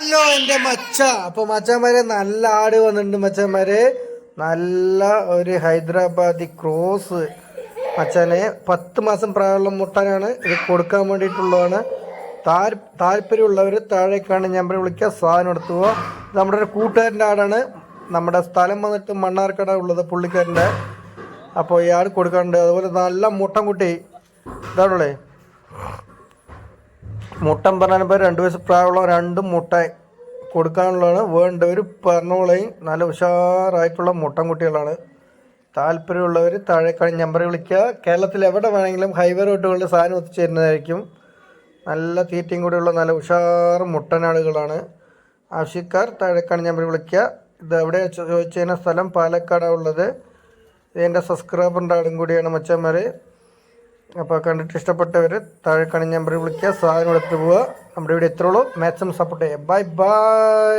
Hello എന്റെ മച്ച. അപ്പൊ മച്ചന്മാരെ നല്ല ആട് വന്നിട്ടുണ്ട് മച്ചന്മാരെ. നല്ല ഒരു ഹൈദരാബാദി ക്രോസ് മച്ചാനെ. പത്ത് മാസം പ്രായമുള്ള മുട്ടനാണ്. ഇത് കൊടുക്കാൻ വേണ്ടിയിട്ടുള്ളതാണ്. താല്പര്യമുള്ളവർ താഴേക്കാണ് നമ്പർ വിളിക്കുക സാധനം എടുത്തു നമ്മുടെ ഒരു കൂട്ടുകാരന്റെ ആടാണ്. നമ്മുടെ സ്ഥലം വന്നിട്ട് മണ്ണാർക്കട ഉള്ളത് പുള്ളിക്കാരന്റെ. അപ്പോൾ ഈ ആട് കൊടുക്കാനുണ്ട് അതുപോലെ നല്ല മുട്ടൻ കുട്ടി ഇതാണല്ലേ മുട്ടൻ പറഞ്ഞപ്പോൾ രണ്ട് വയസ്സ് പ്രായമുള്ള രണ്ട് മുട്ട കൊടുക്കാനുള്ളതാണ്. വേണ്ടവർ പറഞ്ഞോളയും നല്ല ഉഷാറായിട്ടുള്ള മുട്ടൻ കുട്ടികളാണ്. താല്പര്യമുള്ളവർ താഴെ കഴിഞ്ഞ നമ്പർ വിളിക്കുക. കേരളത്തിൽ എവിടെ വേണമെങ്കിലും ഹൈവേ റോഡുകളിൽ സാധനം ഒത്തുചേരുന്നതായിരിക്കും നല്ല തീറ്റയും കൂടെയുള്ള നല്ല ഉഷാറ് മുട്ടനാടുകളാണ് ആവശ്യക്കാർ താഴെ നമ്പർ വിളിക്കുക. ഇത് എവിടെ ചോദിച്ചു കഴിഞ്ഞാൽ സ്ഥലം പാലക്കാടാണ് ഉള്ളത്. ഇതിന്റെ സബ്സ്ക്രൈബറിന്റെ ആടും കൂടിയാണ് മച്ചന്മാർ അപ്പോൾ കണ്ടിട്ട് ഇഷ്ടപ്പെട്ടവർ താഴെ കാണുന്ന നമ്പറിൽ വിളിക്കുക സാധനം എടുത്ത് പോവുക. നമ്മുടെ ഇവിടെ എത്രയുള്ളൂ മാക്സിമം സപ്പോർട്ട് ചെയ്യുക. Bye bye